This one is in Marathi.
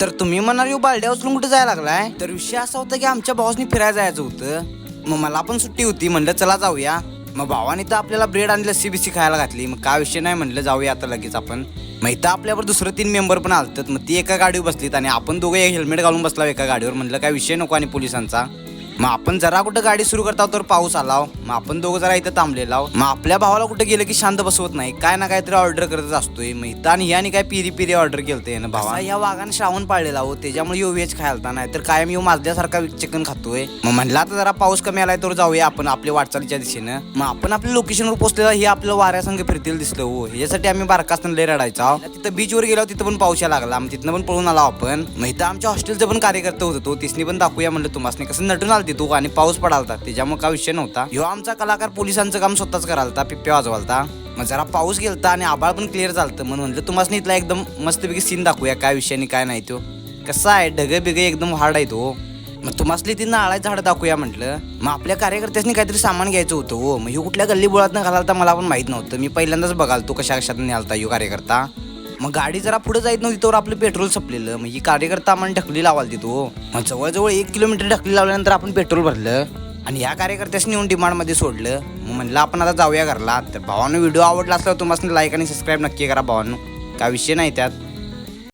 तर तुम्ही म्हणाल यो बालड्या उचलून कुठे जायला लागलाय? तर विषय असा होता की आमच्या भावासनी फिरायला जायचं होतं. मग मला पण सुट्टी होती. म्हणलं चला जाऊया. मग भावाने तर आपल्याला ब्रेड आणि लस्सी बिस्सी खायला घातली. मग काय विषय नाही म्हणलं जाऊया आता लगेच आपण. मग इथं आपल्यावर दुसरं तीन मेंबर पण आलतात मग ती एका गाडीवर बसलीत आणि आपण दोघे हेल्मेट घालून बसला एका गाडीवर. म्हणलं काय विषय नको आणि पोलिसांचा. मग आपण जरा कुठं गाडी सुरू करता तर पाऊस आला मग आपण दोघं जरा इथं थांबलेला मग आपल्या भावाला कुठे गेलं की शांत बसवत नाही. काय ना काहीतरी ऑर्डर करतच असतोय. मग इथं आणि ह्याने काय पिरी पिरी ऑर्डर केलते ना भावा? या वाघाने श्रावण पाळलेला हो. त्याच्यामुळे यो व्हेज खायला नाही तर कायम यो माजल्यासारखा चिकन खातोय. मग म्हणलं आता जरा पाऊस कमी आलाय तर जाऊया आपण आपल्या वाटचालीच्या दिशेनं. मग आपण आपल्या लोकेशनवर पोहोचलेला हे आपलं वाऱ्यासंग फिरतील दिसलं हो. ह्याच्यासाठी आम्ही बारकासनं लय रडायचा तिथं बीचवर गेलो तिथं पण पाऊस लागला. मग तिथनं पण पळून आला आपण. मग इथं आमच्या हॉस्टेलचं पण कार्यकर्ता होतं तो. तिसनी पण दाखवूया म्हणलं तुम्हाला कसं नटून होती तो आणि पाऊस पडालता त्याच्यामुळे काय विषय नव्हता. ह्यो आमचा कलाकार पोलिसांचं काम स्वतःच करालता पिप्प्या वाजवालता. मग जरा पाऊस गेलता आणि आबाळ पण क्लिअर झालतं म्हणून म्हणलं तुम्हाला इथला एकदम मस्तपैकी सीन दाखवूया काय विषय आणि काय नाही तो कसा आहे? ढग बिग एकदम हार्ड आहे तो हो. मग तुम्हाला ती नाळा झाड दाखवूया म्हटलं. मग आपल्या कार्यकर्त्यांनी काहीतरी सामान घ्यायचं होतं हो. मग हे कुठल्या गल्ली बोळात घालालता मला पण माहीत नव्हतं. मी पहिल्यांदाच बघाल तो कशा कशात न्यालता यो कार्यकर्ता. मग गाडी जरा पुढे जायत नव्हती तर आपलं पेट्रोल संपलेलं. मग ही कार्यकर्ता आम्हाला ढकली लावाल तिथं मग जवळजवळ एक किलोमीटर ढकली लावल्यानंतर आपण पेट्रोल भरलं आणि या कार्यकर्त्यास नेऊन डिमांडमध्ये सोडलं. मग म्हणलं आपण आता जाऊया घरला. तर भावानं व्हिडिओ आवडला असला तुम्हाला लाईक आणि सबस्क्राईब नक्की करा भावानं. काय विषय नाही त्यात.